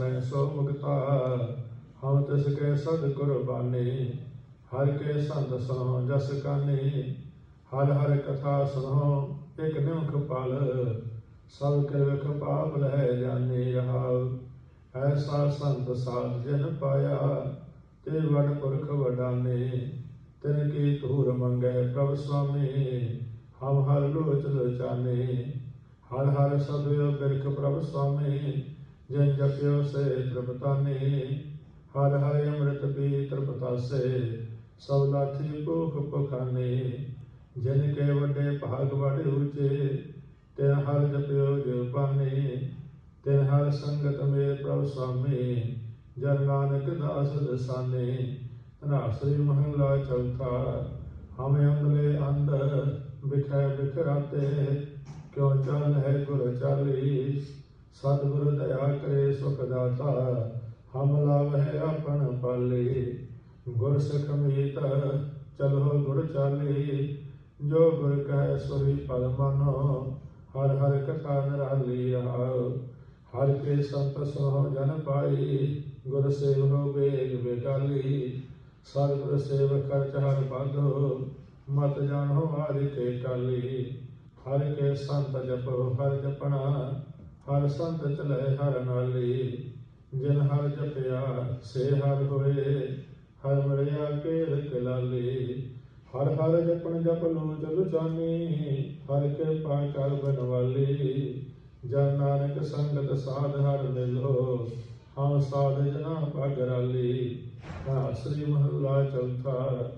ਸੁਣੈ ਸੋ ਮੁਕਤਾ ਹਮ ਤਿਸ ਕੇ ਸਦ ਕੁਰਬਾਨੀ, ਹਰ ਕੇ ਸੰਤ ਸੁਨੋ ਜਸ ਕਾਨੀ, ਹਰ ਹਰ ਕਥਾ ਸੁਣੋ ਇਕ ਨਿਮਖ ਪਲ, ਸਭ ਕੇ ਪਾਪ ਲਹਿ ਜਾਣੇ ਰਹਾਉ ਐਸਾ ਸੰਤ ਸਾਧ ਜਨ ਪਾਇਆ, ਤੇ ਵਡ ਪੁਰਖ ਵਡਾਨੇ। ਤਿਨ ਕੀ ਧੂਰ ਮੰਗੈ ਪ੍ਰਭ ਸੁਆਮੀ ਹਮ ਹਰ ਲੋਚ ਲੋਚਾਨੇ ਹਰ ਹਰ ਸਭਿਓ ਬਿਰਖ ਪ੍ਰਭ ਸੁਆਮੀ ਜਨ ਜਪਿਓ ਸੇ ਤ੍ਰਿਪਤਾਨੇ ਹਰ ਹਰ ਅੰਮ੍ਰਿਤ ਪੀ ਤ੍ਰਿਪਤਾਸੇ ਸਭ ਲਾਥੀ ਭੁਖ ਭੁਖਾਨੇ ਜਿਨ ਕੇ ਵੱਡੇ ਭਾਗ ਵਡ ਉਚੇ ਤੇ ਹਰ ਜਪਿਓ ਜਿਉ ਪਾਨੇ ਤੇ ਹਰ ਸੰਗਤ ਮੇ ਪ੍ਰਭ ਸੁਆਮੀ ਜਨ ਨਾਨਕ ਦਾਸ ਦਸਾਨੇ ਧਨਾਸਰੀ ਮਹਲਾ ਚੌਥਾ ਹਮ ਅੰਗਲੇ ਅੰਧ ਬਿਖੈ ਬਿਖਰਾਤੇ ਕਿਉ ਚਲ ਹੈ ਗੁਰ ਚਾਲੀ ਸਤਿਗੁਰ ਦਇਆ ਕਰੇ ਸੁਖ ਦਾਤਾ ਹਮ ਲਾਭ ਆਪਣ ਪਾਲੇ। ਗੁਰ ਸਿੱਖ ਮੀਤ ਚਲੋ ਗੁਰ ਚਾਲੀ। ਜੋ ਗੁਰ ਕਹੈ ਸੋਈ ਪਲ ਮਨੋ, ਹਰ ਹਰ ਕਥਾ ਨਿਰਾਲੀ ਰਹਾਉ ਹਰ ਕੇ ਸੰਤ ਸੋ ਜਨ ਪਾਈ ਗੁਰ ਸੇਵੋ ਵੇਗ ਵੇਗਾਲੀ ਸਤਿਗੁਰ ਸੇਵ ਖਰਚ ਹਰ ਬਾਧੋ ਮਤ ਜਾਣੋ ਹਰਿ ਕੇ ਕਾਲੀ ਹਰ ਕੇ ਸੰਤ ਜਪੋ, ਹਰ ਜਪਣਾ ਹਰ ਸੰਤ ਚਲੇ ਹਰ ਨਾਲੀ, ਜਿਨ ਹਰ ਜਪਿਆ, ਸੇ ਹਰ ਹੋਏ, ਹਰ ਮਿਲਿਆ ਕੇਲ ਕਲਾਲੀ। ਹਰ ਹਰ ਜਪਣ ਜਪ ਲੋ ਚਲੁ ਜਾਨੀ ਹਰ ਕੇ ਕਰ ਬਨਵਾਲੀ। ਜਨ ਨਾਨਕ ਸੰਗਤ ਸਾਧ ਹਰ ਮਿਲੋ ਹਮ ਸਾਧ ਜਨਾ ਪਗਰਾਲੀ ਸ੍ਰੀ ਮਹਲਾ ਚੌਥਾ।